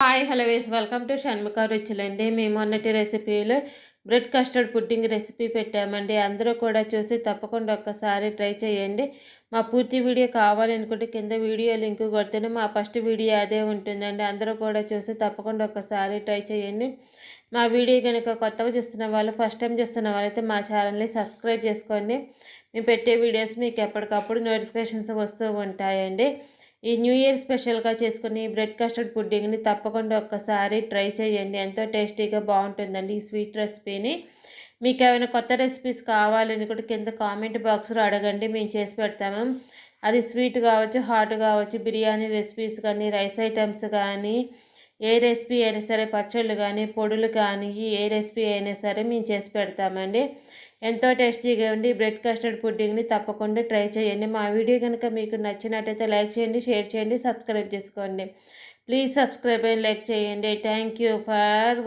Hi hello ways welcome to Shanmukha రుచులండి మేము మొన్నటి రెసిపీలో బ్రెడ్ కస్టర్డ్ పుడ్డింగ్ రెసిపీ పెట్టామండి. అందరూ కూడా చూసి తప్పకుండా ఒక్కసారి ట్రై చేయండి. మా పూర్తి వీడియో కావాలనుకుంటే కింద వీడియో లింక్ కొడితేనే మా ఫస్ట్ వీడియో అదే ఉంటుందండి. అందరూ కూడా చూసి తప్పకుండా ఒక్కసారి ట్రై చేయండి. మా వీడియో కనుక కొత్తగా చూస్తున్న వాళ్ళు ఫస్ట్ టైం చూస్తున్న వాళ్ళైతే మా ఛానల్ని సబ్స్క్రైబ్ చేసుకోండి. మేము పెట్టే వీడియోస్ మీకు ఎప్పటికప్పుడు నోటిఫికేషన్స్ వస్తూ ఉంటాయండి. ఈ న్యూ ఇయర్ స్పెషల్గా చేసుకుని బ్రెడ్ కస్టర్డ్ పుడ్డింగ్ని తప్పకుండా ఒక్కసారి ట్రై చేయండి. ఎంతో టేస్టీగా బాగుంటుందండి ఈ స్వీట్ రెసిపీని. మీకు ఏమైనా కొత్త రెసిపీస్ కావాలని కూడా కింద కామెంట్ బాక్స్లో అడగండి. మేము చేసి పెడతాము. అది స్వీట్ కావచ్చు హాట్ కావచ్చు బిర్యానీ రెసిపీస్ కానీ రైస్ ఐటమ్స్ కానీ ఏ రెసిపీ అయినా సరే పచ్చళ్ళు కానీ పొడులు కానీ ఏ రెసిపీ అయినా సరే మేము చేసి పెడతామండి. ఎంతో టేస్టీగా ఉండి బ్రెడ్ కస్టర్డ్ పుడ్డింగ్ని తప్పకుండా ట్రై చేయండి. మా వీడియో కనుక మీకు నచ్చినట్టయితే లైక్ చేయండి షేర్ చేయండి సబ్స్క్రైబ్ చేసుకోండి. ప్లీజ్ సబ్స్క్రైబ్ అండ్ లైక్ చేయండి. Thank you for